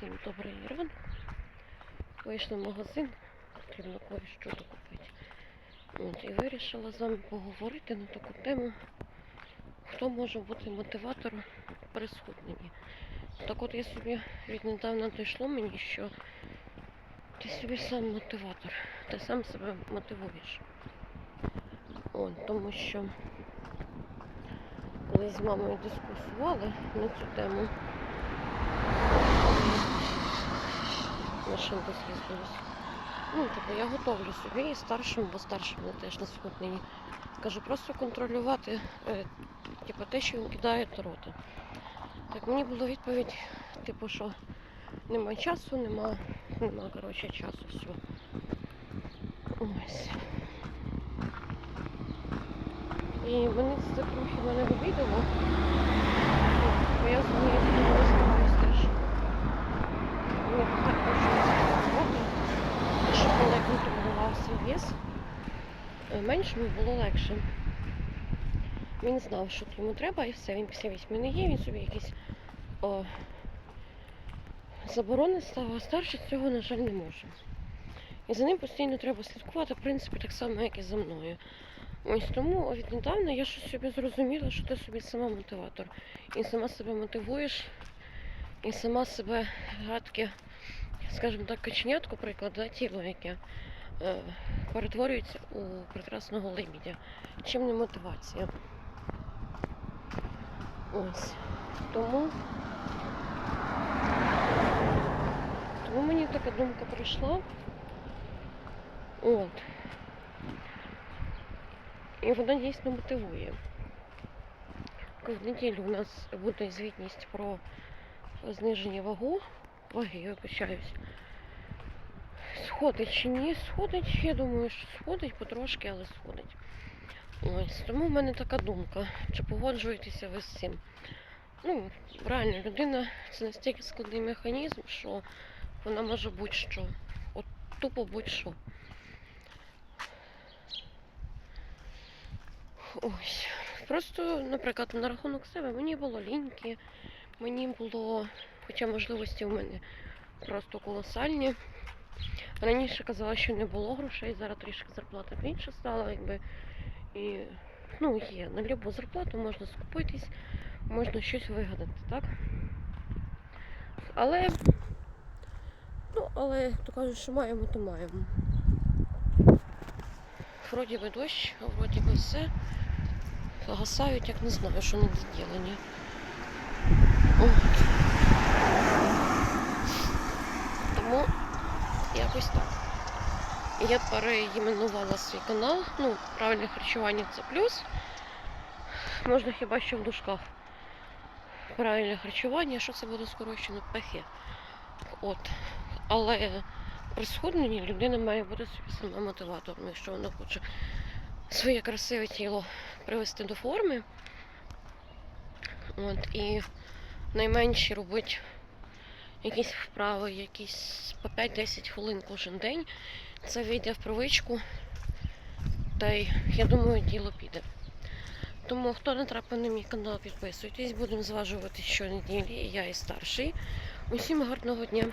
Всім добрий ранок. Вийшла в магазин, потрібно кое-що докупити. От, і вирішила з вами поговорити на таку тему, хто може бути мотиватором при схудненні. Так от я собі віднедавна дійшло мені, що ти собі сам мотиватор, ти сам себе мотивуєш. От, тому що коли з мамою дискусували на цю тему, машинка з'їздилась. Ну, типу, я готовлю собі і старшому, бо старшому теж на схудненні. Кажу, просто контролювати е, типу, те, що він кидає до рота. Так мені була відповідь, типу, що нема часу, нема, нема коротше, часу, все. Ось. І мене це трохи мене обідало. Бо я зумію не стараюсь теж. Мені так хочеться роботи, щоб коли я контролював свій е, меншому було легше. Він знав, що йому треба, і все, він після вісьми не є, він собі якісь о, заборони став, а старший цього, на жаль, не може. І за ним постійно треба слідкувати, в принципі, так само, як і за мною. Ось тому віднедавна я щось собі зрозуміла, що ти собі сама мотиватор. І сама себе мотивуєш, і сама себе гадке, скажімо так, каченятку, приклад, да, тіло, яке е, перетворюється у прекрасного лебідя. Чим не мотивація? Ось. Тому, тому мені така думка прийшла. От. І вона дійсно мотивує. В неділю у нас буде звітність про зниження вагу, ваги, я вибачаюсь. Сходить чи ні, сходить, я думаю, що сходить потрошки, але сходить. Ось, тому в мене така думка, чи погоджуєтеся ви з цим. Ну, реально, людина це настільки складний механізм, що вона може будь-що. От тупо будь-що. Ось. Просто, наприклад, на рахунок себе мені було ліньки, мені було, хоча можливості в мене просто колосальні. Раніше казала, що не було грошей, зараз трішки зарплата більше стала, якби. І ну, є. На любу зарплату можна скупитись, можна щось вигадати, так? Але, ну, але то кажуть, що маємо, то маємо. Вроді би дощ, вроді би все. Гасають, як не знаю, що не доділені. От. Тому якось так. Я переіменувала свій канал. Ну, правильне харчування це плюс. Можна хіба що в дужках. Правильне харчування, що це буде скорочено ПХ. От. Але при схудненні людина має бути собі сама мотиватором, якщо вона хоче своє красиве тіло привести до форми. От, і найменші робити якісь вправи, якісь по 5-10 хвилин кожен день. Це вийде в привичку. Та й я думаю, діло піде. Тому хто не трапив на мій канал, підписуйтесь, будемо зважувати щонеділі, я і старший. Усім гарного дня!